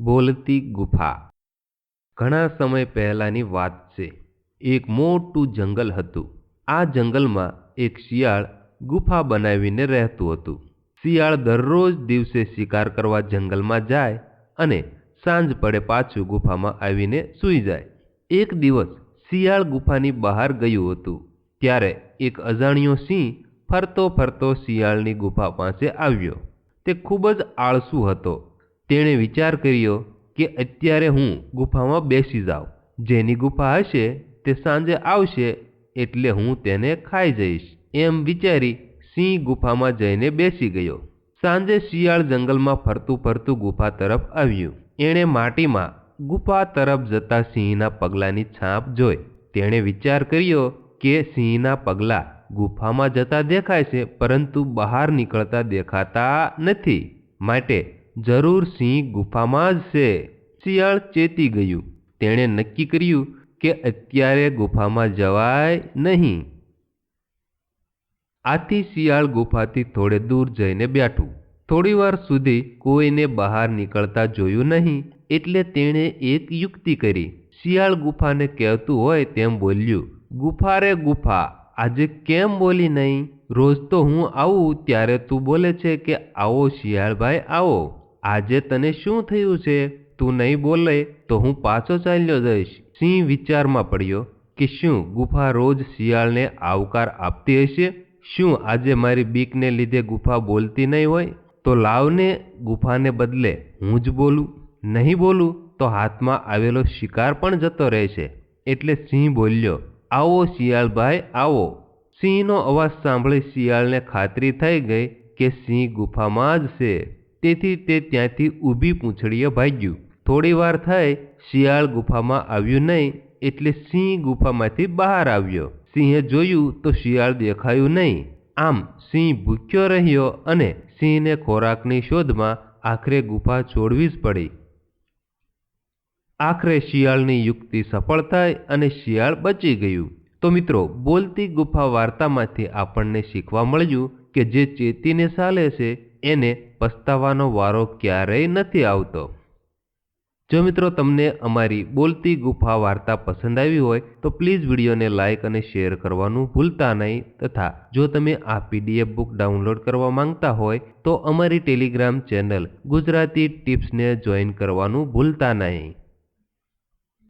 બોલતી ગુફા. ઘણા સમય પહેલાંની વાત છે. એક મોટું જંગલ હતું. આ જંગલમાં એક શિયાળ ગુફા બનાવીને રહેતું હતું. શિયાળ દરરોજ દિવસે શિકાર કરવા જંગલમાં જાય અને સાંજ પડે પાછું ગુફામાં આવીને સૂઈ જાય. એક દિવસ શિયાળ ગુફાની બહાર ગયું હતું. ત્યારે એક અજાણ્યો સિંહ ફરતો ફરતો શિયાળની ગુફા પાસે આવ્યો. તે ખૂબ જ આળસુ હતો. તેણે વિચાર કર્યો કે અત્યારે હું ગુફામાં બેસી જાઉં. જેની ગુફા હશે તે સાંજે આવશે એટલે હું તેને ખાઈ જઈશ. એમ વિચારી સિંહ ગુફામાં જઈને બેસી ગયો. સાંજે શિયાળ જંગલમાં ફરતું ફરતું ગુફા તરફ આવ્યું. એણે માટીમાં ગુફા તરફ જતા સિંહના પગલાંની છાપ જોઈ. તેણે વિચાર કર્યો કે સિંહના પગલાં ગુફામાં જતા દેખાય છે, પરંતુ બહાર નીકળતા દેખાતા નથી. માટે જરૂર સિંહ ગુફામાં જ છે. શિયાળ ચેતી ગયું. તેણે નક્કી કર્યું કે અત્યારે ગુફામાં જવાય નહીં. આથી શિયાળ ગુફાથી થોડે દૂર જઈને બેઠું. થોડીવાર સુધી કોઈને બહાર નીકળતા જોયું નહીં, એટલે તેણે એક યુક્તિ કરી. શિયાળ ગુફાને કહેતું હોય તેમ બોલ્યું, ગુફા રે ગુફા, આજે કેમ બોલી નહીં? રોજ તો હું આવું, ત્યારે તું બોલે છે કે, આવો શિયાળભાઈ, આવો. આજે તને શું થયું છે? તું નહીં બોલે તો હું પાછો ચાલ્યો જઈશ. સિંહ વિચારમાં પડ્યો કે શું ગુફા રોજ શિયાળને આવકાર આપતી હશે? શું આજે મારી બીકને લીધે ગુફા બોલતી નહીં હોય? તો લાવને ગુફાને બદલે હું જ બોલું. નહીં બોલું તો હાથમાં આવેલો શિકાર પણ જતો રહેશે. એટલે સિંહ બોલ્યો, આવો શિયાળભાઈ, આવો. સિંહનો અવાજ સાંભળી શિયાળને ખાતરી થઈ ગઈ કે સિંહ ગુફામાં જ છે. તેથી તે ત્યાંથી ઊભી પૂંછડીએ ભાગ્યું. થોડી વાર થઈ શિયાળ ગુફામાં આવ્યું નહીં, એટલે સિંહ ગુફામાંથી બહાર આવ્યો. સિંહે જોયું તો શિયાળ દેખાયું નહીં. આમ સિંહ ભૂખ્યો રહ્યો અને સિંહને ખોરાકની શોધમાં આખરે ગુફા છોડવી જ પડી. આખરે શિયાળની યુક્તિ સફળ થઈ અને શિયાળ બચી ગયું. તો મિત્રો, બોલતી ગુફા વાર્તામાંથી આપણને શીખવા મળ્યું કે જે ચેતીને ચાલે છે એને પસ્તાવાનો વારો ક્યારેય નથી આવતો. જો મિત્રો તમને અમારી બોલતી ગુફા વાર્તા પસંદ આવી હોય, તો પ્લીઝ વિડીયોને લાઇક અને શેર કરવાનું ભૂલતા નહીં. તથા જો તમે આ પીડીએફ બુક ડાઉનલોડ કરવા માંગતા હોય, તો અમારી ટેલિગ્રામ ચેનલ ગુજરાતી ટિપ્સને જોઈન કરવાનું ભૂલતા નહીં.